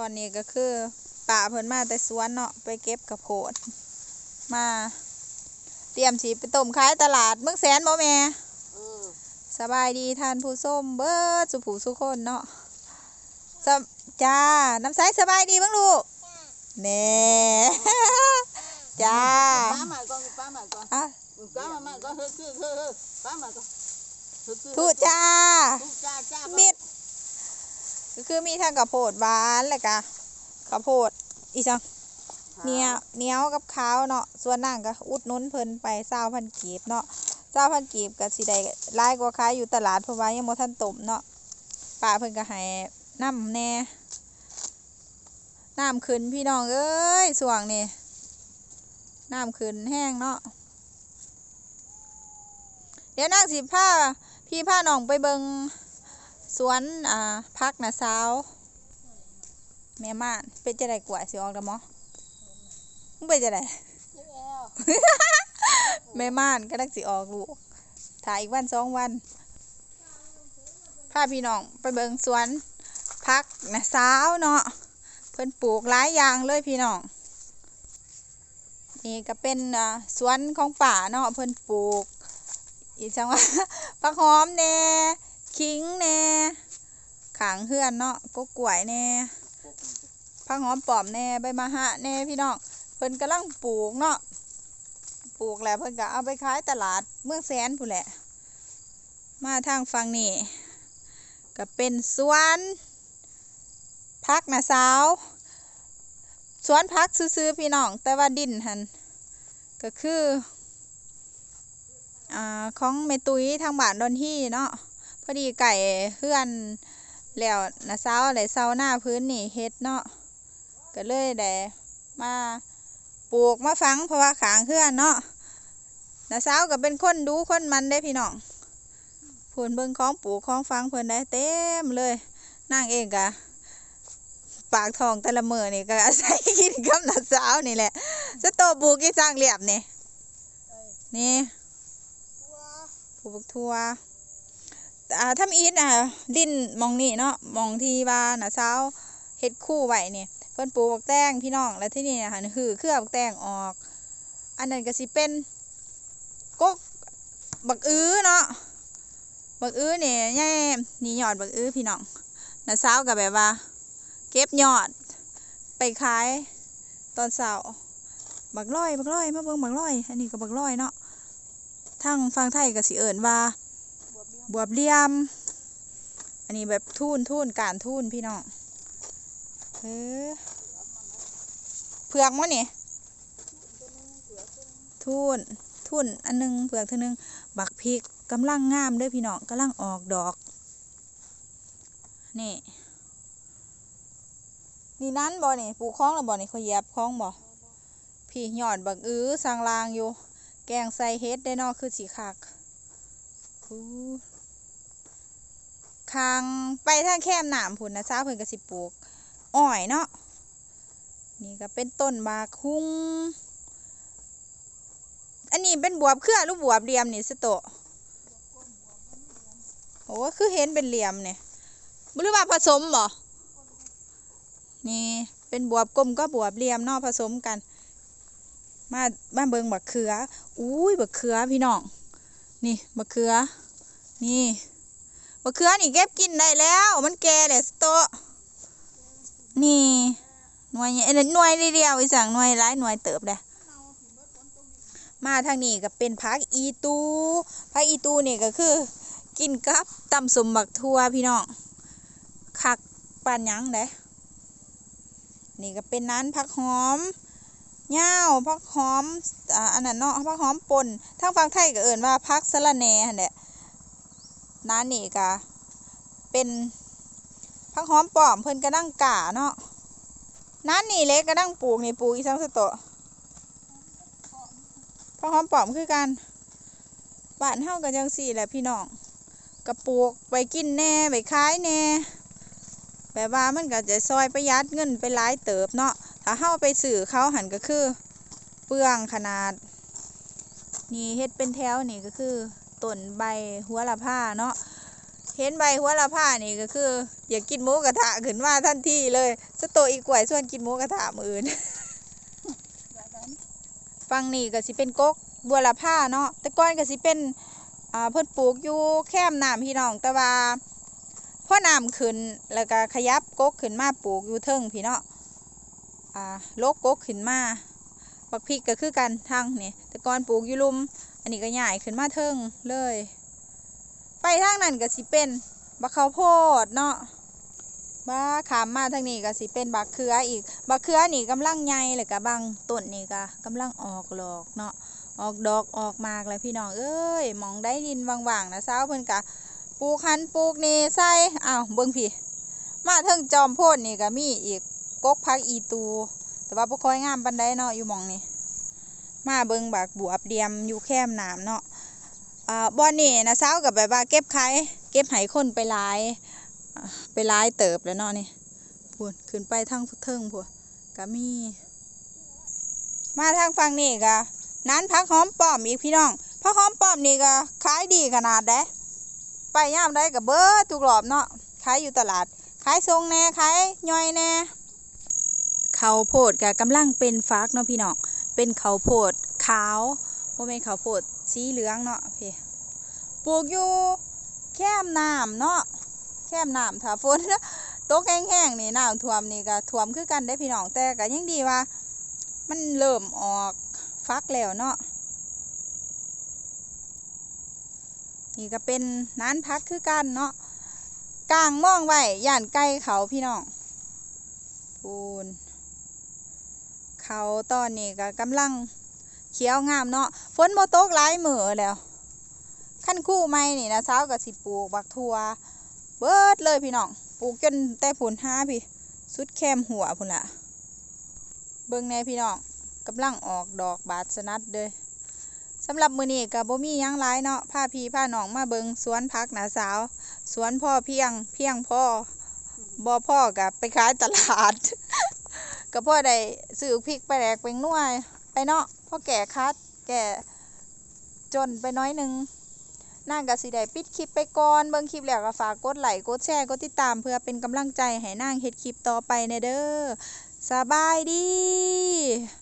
ตอนนี้ก็คือป่าเพิ่นมาแต่สวนเนาะไปเก็บกระโพด มา เตรียมสีไปต้มขายตลาดเมืองแสนบ่แม่เออสบายดีทานผู้ส้มเบิดสุผู้สุคนเนาะสบจ้า น้ำใสสบายดีบ้างลูกแน่จ้าป้ามาก่อนป้ามาก่อนอะป้ามามาก่อนเฮ้ยคือเฮ้ยเฮ้ยป้ามาก่อนเฮ้ยคือทุจ้าทุจ้าจ้ามิด ก็คือมีทั้งกระโพดหวานแล้วก็กระโพดอีสังเหนียวเหนียวกับขาวเนาะส่วนนั่งก็อุดหนุนเพิ่นไปเศร้าพันกีบเนาะเศร้าพันกีบก็สิได้หลายกว่าขายอยู่ตลาดเพราะว่ายังบ่ทันต้มเนาะป้าเพิ่นก็ให้น้ำแน่น้ำขึ้นพี่น้องเอ้ยสวงนี่น้ำขึ้นแห้งเนาะเดี๋ยวนั่งสิผ้าพี่ผ้าน้องไปเบิง สวนอ่าพักนะสาวแม่ม่านเป็นจะได้กว่าสิออกดะมอมึงเป็นจะได้แม่ม่านก็ดักสิออกลูกถ่ายอีกวันสองวันพาพี่น้องไปเบิงสวนพักนะสาวเนาะเพิ่นปลูกหลายอย่างเลยพี่น้องนี่ก็เป็นอ่าสวนของป่าเนาะเพิ่นปลูกอีจังว่าผักหอมแหน่ ขิงแน่ขางเฮือนเนาะก็กล้วยแน่ผักหอมปลอมแน่ใบมะฮะแน่พี่น้องเพิ่นกำลังปลูกเนาะปลูกแล้วเพิ่นก็เอาไปขายตลาดเมืองแสนผู้นแหละ มาทางฝั่งนี้ก็เป็นสวนพักนะสาวสวนพักซื้อๆพี่น้อง แต่ว่าดินหันก็คืออ่าของเมตุยทางบ้านดอนที่เนาะ พอดีไก่เพื่อนแล้วนะเช้าได้เช้าหน้าพื้นนี่เฮ็ดเนาะก็เลยได้มาปลูกมาฝังเพราะว่าขางเพื่อนเนาะนะเช้าก็เป็นคนดูคนมันได้พี่น้องผลเบิ่งของปลูกของฝังเพิ่นได้เต็มเลยนางเองกะปากทองแต่ละมือนี่ก็อาศัยกินกับนะเช้านี่แหละสโตปลูกกี่สร้างเรียบนี่นี่ปลูกทัว อ่าทำอีทอะดินมองนี่เนาะมองที่ว่าน่ะเช้าเฮ็ดคู่ไว้เนี่ยเพิ่นปลูกบักแตงพี่น้องแล้วที่นี่นะคะคือเครือบักแตงออก อันนั้นก็สิเป็นกกบักอื้อเนาะบักอื้อเนี่ยแย่นี่ยอดบักอื้อพี่น้องน่ะเช้าก็แบบว่า เก็บยอด ไปขายตอนเช้าบักร้อยบักร้อยมาเบิ่งบักร้อย อันนี้ก็บักร้อยเนาะทางฝั่งไทยก็สิเอิ้นว่า บวบเลี่ยม อันนี้แบบทุ่นทุ่นการทุ่นพี่น้องเออเผือกมั้นี่ทุ่นทุ่นอันหนึงเผือกเท่านึง บักพริกกำลังงามเด้วยพี่น้องกำลังออกดอก นี่นี่นั้นบ่นี่ปลูกคล้องแล้วบ่นี่เขาเหยียบคล้องบ่พี่หยอดบักอื้อสร้างรางอยู่ แกงใส่เฮ็ดได้นอกคือสีคักอู้ คางไปทางแคมหนามพุ่นนะจ้าเพิ่นก็สิปลูกอ้อยเนาะนี่ก็เป็นต้นบาคุ้งอันนี้เป็นบวบเครือหรือบวบเหลี่ยมนี่สโตโอ้คือเห็นเป็นเหลี่ยมเนี่ยหรือว่าผสมบ่นี่เป็นบวบกลมก็บวบเหลี่ยมเนาะผสมกัน มามานเบิงบักเขือ อุ้ยบักเขือพี่น้อง นี่บักเขือ นี่ มะเขือนี่เก็บกินได้แล้ว มันแก่เลยสโตนี่หน่วยใหญ่เอ้ยหน่วยเดียวอีสั่งหน่วยหลายหน่วยเติบเลยมาทางนี้ก็เป็นพักอีตูพักอีตูนี่ก็คือ กินกับตำสมบักทั่วพี่น้องคักปานยังเด้นี่ก็เป็นนั้นพักหอมย่าพักหอมอ่าอันนั้นเนาะพักหอมป่นทางฝั่งไทยก็เอิ่นว่าพักสะระแหน่หั่นแหละ น้านี่ก็เป็นผักหอมปลอมเพิ่นก็ดังก่าเนาะน้านี่เล็กก็ดังปลูกนี่ปลูกอีสังสโตะผักหอมปลอมคือกันบ้านเฮาก็จังสี่แหละพี่น้องก็ปลูกไปกินแน่ไปขายแน่แบบว่ามันก็จะซอยประหยัดเงินไปหลายเติบเนาะถ้าเฮาไปซื้อเขาหันก็คือเปลืองขนาด นี่เฮ็ดเป็นแถวนี่ก็คือ ต้นใบหัวละผ้าเนาะเห็นใบหัวละผ้านี่ก็คือ อยากกินหมูกระทะขึ้นมาทันทีเลยสโตอีกวยส่วนกินหมูกระทะมืออื่นฟังนี่ก็สิเป็นกกบัวละผ้าเนาะแต่ก่อนก็สิเป็นอ่าเพิ่นปลูกอยู่แคมน้ำพี่น้องแต่ว่าพ่อน้ำขึ้นแล้วก็ขยับกกขึ้นมาปลูกอยู่เทิงพี่เนาะอ่าโลกกกขึ้นมาบักพริกก็คือกันทางนี่แต่ก่อนปลูกอยู่ลุม อันนี้ก็ใหญ่ขึ้นมาเทิงเลย ไปทางนั้นก็สิเป็นบักข้าวโพดเนาะบ้าขามมาทางนี้ก็สิเป็นบักเขืออีก บักเขือนี่กำลังใหญ่เลยกับบางต้นนี่ก็กำลังออกหลอกเนาะออกดอกออกมากแล้วพี่น้องเอ้ยมองได้ดินว่างๆนะสาวเพิ่นกะปลูกหันปลูกนี่ใส่อ้าวเบิ่งพี่ มาเทิงจอมโพดนี่ก็มีอีกกกพักอีตู แต่ว่าบ่ค่อยงามปานใดเนาะอยู่มองนี่ มาเบิงบักบวบเดียมอยู่แคมน้ำเนาะอ่าบอนนี่นะสากับแบบว่าเก็บขายเก็บให้คนไปลายไปลายเติบแล้วเนาะนี่พูนขึ้นไปทางเทิงพูนก็มี มาทางฝั่งนี่ก็นั้นพักหอมป้อมอีกพี่น้องพักหอมป้อมนี่ก็ขายดีขนาดเด้ไปย่ามได้กับเบิดทุกรอบเนาะขายอยู่ตลาดขายทรงแน่ขายย่อยแน่เขาโพดก็กำลังเป็นฟักเนาะพี่น้อง เป็นข้าวโพดขาวบ่แม่นข้าวโพดสีเหลืองเนาะพี่ปลูกอยู่แคมน้ำเนาะแคมน้ำถ้าฝนตกแห้งๆนี่น้ำท่วมนี่ก็ท่วมคือกันได้พี่น้องแต่ก็ยังดีว่า มันเริ่มออกฟักแล้วเนาะนี่ก็เป็นน้านพักคือกันเนาะกลางมองไว้ย่านไกลเขาพี่น้องปูน เขาตอนนี้ก็กำลังเขียวงามเนาะฝนโมโตกหลายมือแล้วขั้นคู่ไม่นี่นะเช้ากับสิปลูกบักทัวเบิดเลยพี่น้องปลูกจนแต่ผลห้าพี่ สุดแคมหัวพุ่นละเบิ่งแหน่พี่น้องกำลังออกดอกบาดสนัดเลยสำหรับมือนี้ก็บ่มีหยังหลายเนาะพาพี่พาหนองมาเบิ่งสวนผักหนาสาว สวนพ่อเพียงเพียงพ่อบ่พ่อก็ไปขายตลาด ก็พ่อได้ซื้อพริกไปแหลกเป็นน่วยไปเนาะพ่อแก่คัดแก่จนไปน้อยหนึ่งนางก็สิได้ปิดคลิปไปก่อนเบิ่งคลิปแล้วก็ฝากกดไลค์กดแชร์กดติดตามเพื่อเป็นกำลังใจให้นางเฮ็ดคลิปต่อไปในเด้อสบายดี